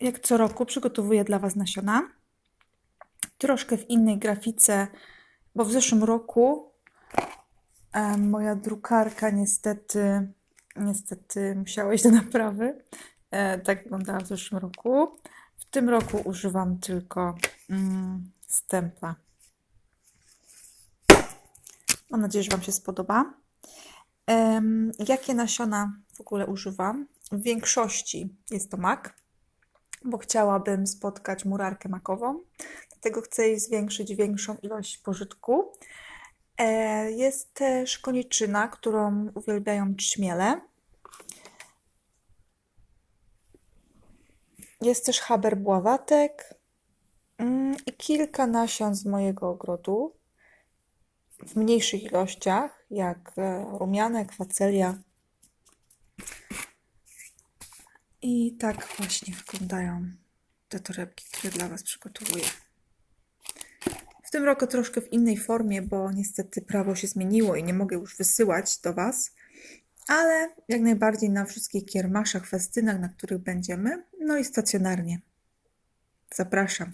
jak co roku przygotowuję dla Was nasiona. Troszkę w innej grafice, bo w zeszłym roku e, moja drukarka niestety, niestety musiała iść do naprawy. E, tak wyglądała w zeszłym roku. W tym roku używam tylko mm, stempla. Mam nadzieję, że Wam się spodoba. Em, jakie nasiona w ogóle używam? W większości jest to mak, bo chciałabym spotkać murarkę makową, dlatego chcę jej zwiększyć większą ilość pożytku. E, jest też koniczyna, którą uwielbiają trzmiele. Jest też haber bławatek mm, i kilka nasion z mojego ogrodu w mniejszych ilościach, jak e, rumianek, facelia. I tak właśnie wyglądają te torebki, które dla Was przygotowuję. W tym roku troszkę w innej formie, bo niestety prawo się zmieniło i nie mogę już wysyłać do Was, ale jak najbardziej na wszystkich kiermaszach, festynach, na których będziemy, no i stacjonarnie. Zapraszam.